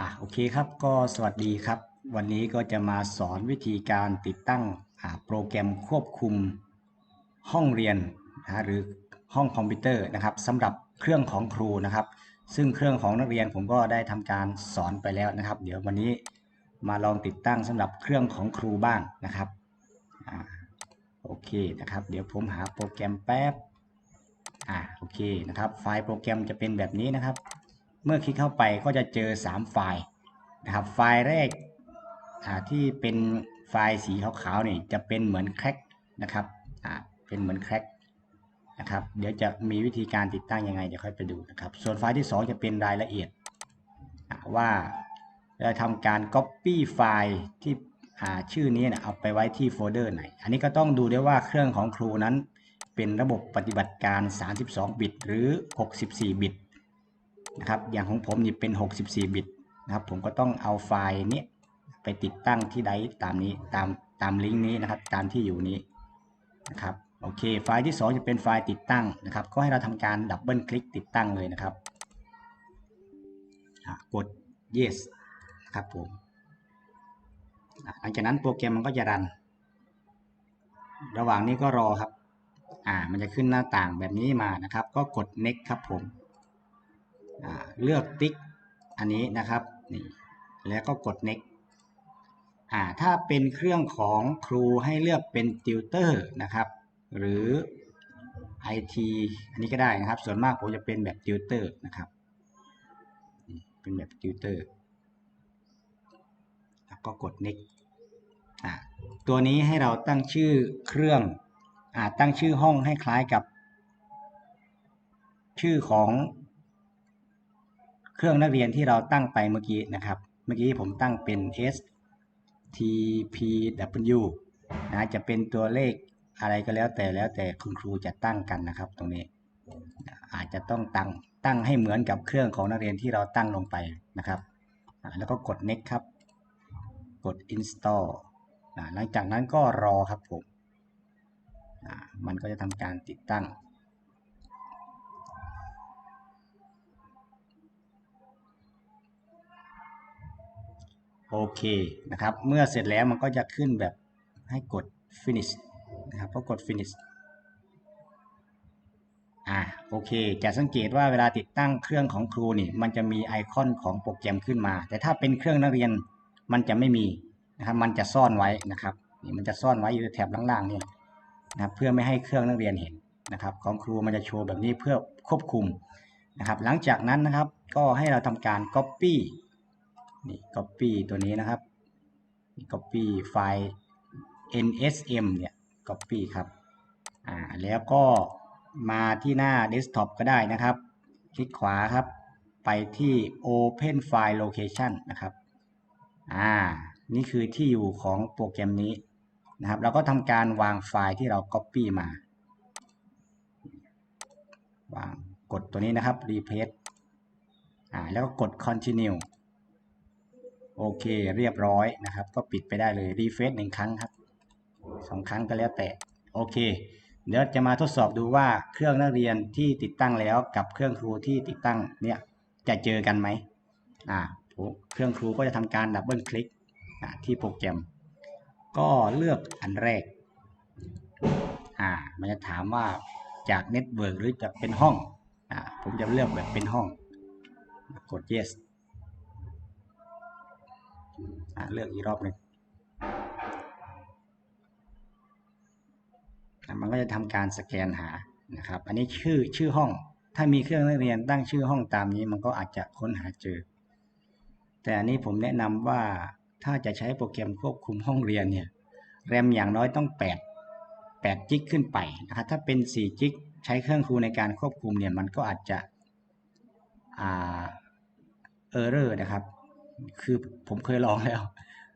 อะโอเคครับก็สวัสดีครับ วันนี้ก็จะมาสอนวิธีการติดตั้งอ่าโปรแกรมควบคุมห้องเรียนนะหรือห้องคอมพิวเตอร์นะครับสำหรับเครื่องของครูนะครับ ซึ่งเครื่องของนักเรียนผมก็ได้ทำการสอนไปแล้วนะครับ เดี๋ยววันนี้มาลองติดตั้งสำหรับเครื่องของครูบ้างนะครับอ่าโอเคนะครับ เดี๋ยวผมหาโปรแกรมแป๊บอ่าโอเคนะครับ ไฟล์โปรแกรมจะเป็นแบบนี้นะครับ มื่อคลิกเข้าไปก็จะเจอ 3 ไฟล์นะครับ ไฟล์แรกที่เป็นไฟล์สีขาวๆนี่จะเป็นเหมือนแคร็กนะครับเป็นเหมือนแคร็กนะครับ เดี๋ยวจะมีวิธีการติดตั้งยังไงเดี๋ยวค่อยไปดูนะครับ ส่วนไฟล์ที่ 2 จะเป็นรายละเอียดว่าเราทำการ Copy ไฟล์ที่ชื่อนี้นะเอาไปไว้ที่โฟลเดอร์ไหน อันนี้ก็ต้องดูด้วยว่าเครื่องของครูนั้น เป็นระบบปฏิบัติการ 32 บิต หรือ 64 บิต นะครับอย่างของผมนี่เป็น 64 บิตนะครับผมก็ต้องเอาไฟล์นี้ไปติดตั้งที่ใดตามนี้ตามตามลิงก์นี้นะครับตามที่อยู่นี้นะครับโอเค ไฟล์ที่ 2 จะเป็นไฟล์ติดตั้งนะครับ ก็ให้เราทำการดับเบิลคลิกติดตั้งเลยนะครับกด yes นะครับผมหลังจากนั้นโปรแกรมมันก็จะรัน ระหว่างนี้ก็รอครับ อ่า มันจะขึ้นหน้าต่างแบบนี้มานะครับ ก็กด next ครับผม เลือกติ๊กอันนี้นะครับนี่แล้วก็กด next อ่าถ้าเป็นเครื่องของครูให้เลือกเป็นติวเตอร์นะครับ หรือ IT อันนี้ก็ได้นะครับ ส่วนมากผมจะเป็นแบบติวเตอร์นะครับ เป็นแบบติวเตอร์แล้วก็กด next อ่าตัวนี้ให้เราตั้งชื่อเครื่องอ่าตั้งชื่อห้องให้คล้ายกับ ชื่อของ เครื่องนักเรียนที่เราตั้งไปเมื่อกี้นะครับ เมื่อกี้ผมตั้งเป็น S T P W นะจะเป็นตัวเลขอะไรก็แล้วแต่แล้วแต่คุณครูจะตั้งกันนะครับ ตรงนี้ อาจจะต้องตั้งตั้งให้เหมือนกับเครื่องของนักเรียนที่เราตั้งลงไปนะครับแล้วก็กด next ครับ กด install หลังจากนั้นก็รอครับผมมันก็จะทำการติดตั้ง โอเคนะครับ เมื่อเสร็จแล้วมันก็จะขึ้นแบบให้กด finish นะครับพอกด finish อ่าโอเค จะสังเกตว่าเวลาติดตั้งเครื่องของครูนี่ มันจะมีไอคอนของโปรแกรมขึ้นมา แต่ถ้าเป็นเครื่องนักเรียนมันจะไม่มีนะครับ มันจะซ่อนไว้นะครับนี่มันจะซ่อนไว้อยู่แถบล่างๆนี่นะครับเพื่อไม่ให้เครื่องนักเรียนเห็นนะครับ ของครูมันจะโชว์แบบนี้เพื่อควบคุมนะครับ หลังจากนั้นนะครับก็ให้เราทำการ copy นี่ copy ตัวนี้นะครับ copy ไฟล์ nsm เนี่ย copy ครับอ่าแล้วก็มาที่หน้า desktop ก็ได้นะครับ คลิกขวาครับ ไปที่ open file location นะครับอ่านี่คือที่อยู่ของโปรแกรมนี้นะครับเราก็ทำการวางไฟล์ที่เรา copy มาวางกดตัวนี้นะครับ replace อ่าแล้วก็กด continue โอเคเรียบร้อยนะครับ ก็ปิดไปได้เลยรีเฟซหนึ่งครั้งครับสองครั้งก็แล้วแต่โอเค เดี๋ยวจะมาทดสอบดูว่าเครื่องนักเรียนที่ติดตั้งแล้วกับเครื่องครูที่ติดตั้งเนี่ยจะเจอกันไหมอ่าเครื่องครูก็จะทำการดับเบิลคลิกที่โปรแกรม ก็เลือกอันแรกอ่ามันจะถามว่าจากเน็ตเวิร์กหรือจะเป็นห้องอ่าผมจะเลือกแบบเป็นห้อง กด yes เลือกอีกรอบหนึ่งมันก็จะทำการสแกนหานะครับ อันนี้ชื่อชื่อห้อง ถ้ามีเครื่องนักเรียนตั้งชื่อห้องตามนี้ มันก็อาจจะค้นหาเจอ แต่อันนี้ผมแนะนำว่าถ้าจะใช้โปรแกรมควบคุมห้องเรียนเนี่ยแรมอย่างน้อยต้อง 8 8จิกขึ้นไปนะครับถ้าเป็น 4 จิกใช้เครื่องครูในการควบคุมเนี่ยมันก็อาจจะอ่าเออร์เรอร์นะครับ คือผมเคยลองแล้ว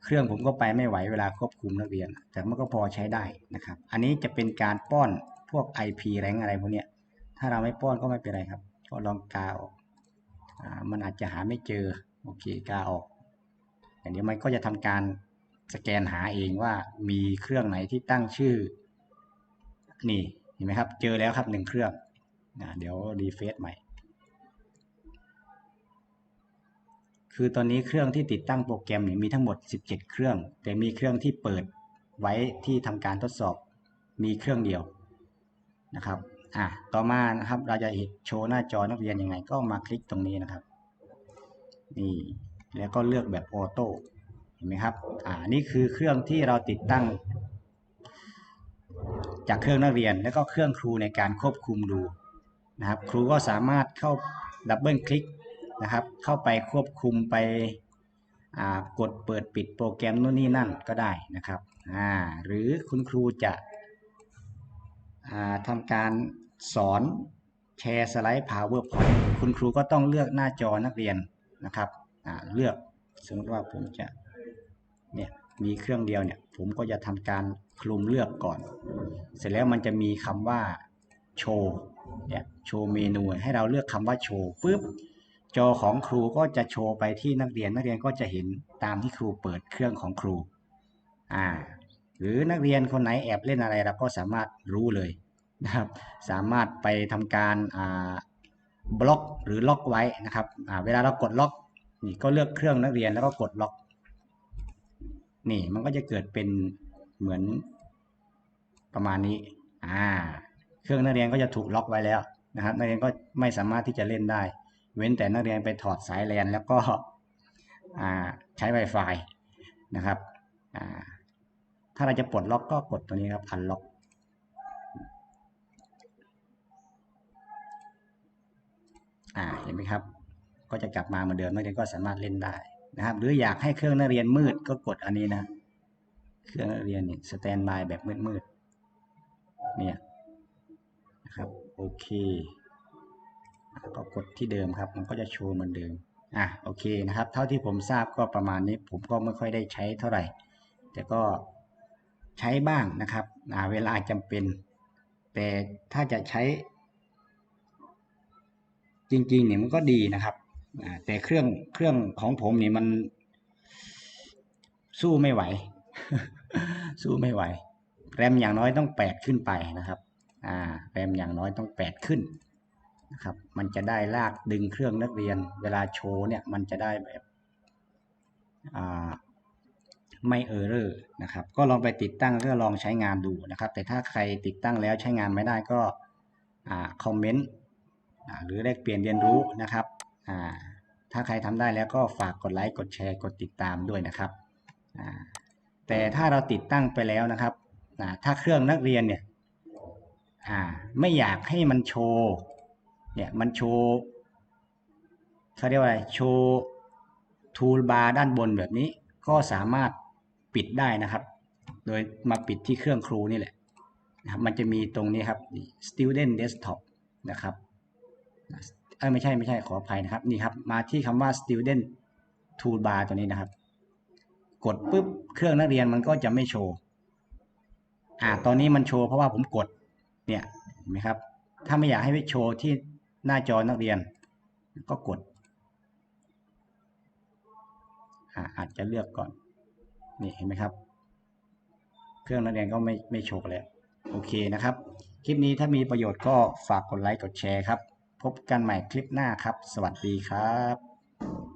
เครื่องผมก็ไปไม่ไหวเวลาควบคุมนักเรียน แต่มันก็พอใช้ได้นะครับ อันนี้จะเป็นการป้อนพวก IP แรงอะไรพวกนี้ถ้าเราไม่ป้อนก็ไม่เป็นไรครับ ก็ลองกาออกอมันอาจจะหาไม่เจอ โอเคกาออกอย่างนี้มันก็จะทำการสแกนหาเองว่ามีเครื่องไหนที่ตั้งชื่อ นี่เห็นไหมครับ เจอแล้วครับหนึ่งเครื่องเดี๋ยวรีเฟซใหม่ คือตอนนี้เครื่องที่ติดตั้งโปรแกรมเนี่ยมีทั้งหมด 17 เครื่อง แต่มีเครื่องที่เปิดไว้ที่ทำการทดสอบมีเครื่องเดียวนะครับอะต่อมานะครับเราจะโชว์หน้าจอนักเรียนยังไง ก็มาคลิกตรงนี้นะครับนี่แล้วก็เลือกแบบออโต้เห็นไหมครับอ่านี่คือเครื่องที่เราติดตั้ง จากเครื่องนักเรียนแล้วก็เครื่องครูในการควบคุมดูนะครับ ครูก็สามารถเข้าดับเบิลคลิก นะครับ เข้าไปควบคุมไปกดเปิดปิดโปรแกรมนู่นนี่นั่นก็ได้นะครับหรือคุณครูจะทำการสอนแชร์สไลด์ PowerPoint คุณครูก็ต้องเลือกหน้าจอนักเรียนนะครับเลือกสมมติว่าผมจะเนี่ยมีเครื่องเดียวเนี่ยผมก็จะทำการคลุมเลือกก่อน เสร็จแล้วมันจะมีคำว่าโชว์เนี่ยโชว์เมนูให้เราเลือกคำว่าโชว์ปุ๊บ จอของครูก็จะโชว์ไปที่นักเรียนนักเรียนก็จะเห็นตามที่ครูเปิดเครื่องของครู อ่า หรือนักเรียนคนไหนแอบเล่นอะไรเราก็สามารถรู้เลยนะครับ สามารถไปทำการอ่าบล็อกหรือล็อกไว้นะครับอ่าเวลาเรากดล็อกนี่ก็เลือกเครื่องนักเรียนแล้วก็กดล็อก นี่มันก็จะเกิดเป็นเหมือนประมาณนี้ อ่า เครื่องนักเรียนก็จะถูกล็อกไว้แล้วนะครับ นักเรียนก็ไม่สามารถที่จะเล่นได้ เว้นแต่นักเรียนไปถอดสายแลนแล้วก็ใช้ Wi-Fi นะครับ ถ้าเราจะปลดล็อกก็กดตัวนี้ครับอันล็อกอ่าเห็นไหมครับ ก็จะกลับมาเหมือนเดิมนักเรียนก็สามารถเล่นได้นะครับ หรืออยากให้เครื่องนักเรียนมืดก็กดอันนี้นะ เครื่องนักเรียนนี่สแตนบายแบบมืดๆเนี่ยนะครับ โอเค ก็กดที่เดิมครับ มันก็จะโชว์เหมือนเดิมอะโอเคนะครับ เท่าที่ผมทราบก็ประมาณนี้ ผมก็ไม่ค่อยได้ใช้เท่าไหร่ แต่ก็ใช้บ้างนะครับเวลาจำเป็น แต่ถ้าจะใช้ จริงๆเนี่ยมันก็ดีนะครับแต่เครื่องเครื่องของผมนี่มัน สู้ไม่ไหว สู้ไม่ไหว แรมอย่างน้อยต้อง8ขึ้นไปนะครับ อ่า แรมอย่างน้อยต้อง8ขึ้น นะครับ มันจะได้ลากดึงเครื่องนักเรียน เวลาโชว์เนี่ยมันจะได้แบบไม่เออร์เรอร์นะครับ ก็ลองไปติดตั้งแล้วลองใช้งานดูนะครับ แต่ถ้าใครติดตั้งแล้วใช้งานไม่ได้ก็คอมเมนต์หรือแลกเปลี่ยนเรียนรู้นะครับ ถ้าใครทำได้แล้วก็ฝากกดไลค์ กดแชร์ กดติดตามด้วยนะครับ แต่ถ้าเราติดตั้งไปแล้วนะครับถ้าเครื่องนักเรียนเนี่ยไม่อยากให้มันโชว์ เนี่ยมันโชว์เขาเรียกว่าอะไรโชว์ทูลบาร์ด้านบนแบบนี้ ก็สามารถปิดได้นะครับ โดยมาปิดที่เครื่องครูนี่แหละนะครับมันจะมีตรงนี้ครับ student desktop นะครับเออไม่ใช่ไม่ใช่ขออภัยนะครับนี่ครับมาที่คำว่า student toolbar ตัวนี้นะครับ กดปุ๊บเครื่องนักเรียนมันก็จะไม่โชว์อ่าตอนนี้มันโชว์เพราะว่าผมกดเนี่ยเห็นไหมครับ ถ้าไม่อยากให้ไปโชว์ที่ หน้าจอนักเรียน ก็กดอาจจะเลือกก่อน นี่เห็นไหมครับ เครื่องนักเรียนก็ไม่ไม่โชกแล้ว โอเคนะครับ คลิปนี้ถ้ามีประโยชน์ก็ฝากกดไลค์กดแชร์ครับ พบกันใหม่คลิปหน้าครับ สวัสดีครับ